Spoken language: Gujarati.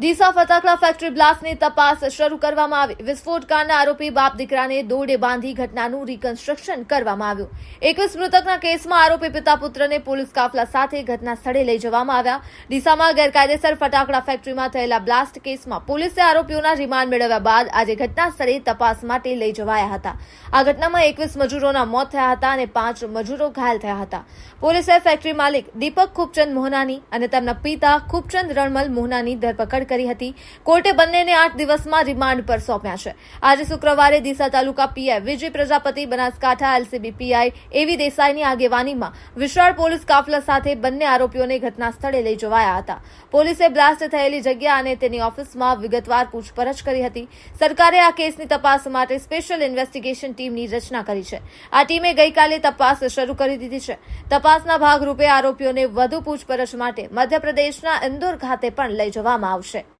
ડીસામાં ફટાકડા ફેક્ટરી બ્લાસ્ટની તપાસ શરૂ કરવામાં આવી. વિસ્ફોટ કાંડના આરોપી બાપ દીકરાને દોડે બાંધી ઘટનાનું રિકન્સ્ટ્રક્શન કરવામાં આવ્યું. એકવીસ મૃતકના કેસમાં આરોપી પિતા પુત્રને પોલીસ કાફલા સાથે ઘટના સ્થળે લઈ જવામાં આવ્યા. ડીસામાં ગેરકાયદેસર ફટાકડા ફેક્ટરીમાં થયેલા બ્લાસ્ટ કેસમાં પોલીસે આરોપીઓના રિમાન્ડ મેળવ્યા બાદ આજે ઘટના સ્થળે તપાસ માટે લઈ જવાયા હતા. આ ઘટનામાં એકવીસ મજૂરોના મોત થયા હતા અને પાંચ મજૂરો ઘાયલ થયા હતા. પોલીસે ફેક્ટરી માલિક દીપક ખૂબચંદ મોહનાની અને તેમના પિતા ખૂબચંદ રણમલ મોહનાની ધરપકડ કરી હતી. કોર્ટે બંનેને આઠ દિવસમાં રિમાન્ડ પર સોંપ્યા છે. આજે શુક્રવારે Deesa taluka PI Vijay Prajapati, Banaskantha LCB PI A દેસાઈની આગેવાનીમાં વિશાળ પોલીસ કાફલા સાથે બંને આરોપીઓને ઘટના સ્થળે લઈ જવાયા હતા. પોલીસે બ્લાસ્ટ થયેલી જગ્યા અને તેની ઓફિસમાં વિગતવાર પૂછપરછ કરી હતી. સરકારે આ કેસની તપાસ માટે સ્પેશિયલ ઇન્વેસ્ટિગેશન ટીમની રચના કરી છે. આ ટીમે ગઈકાલે તપાસ શરૂ કરી દીધી છે. તપાસના ભાગરૂપે આરોપીઓને વધુ પૂછપરછ માટે મધ્યપ્રદેશના ઇન્દોર ખાતે પણ લઈ જવામાં આવશે.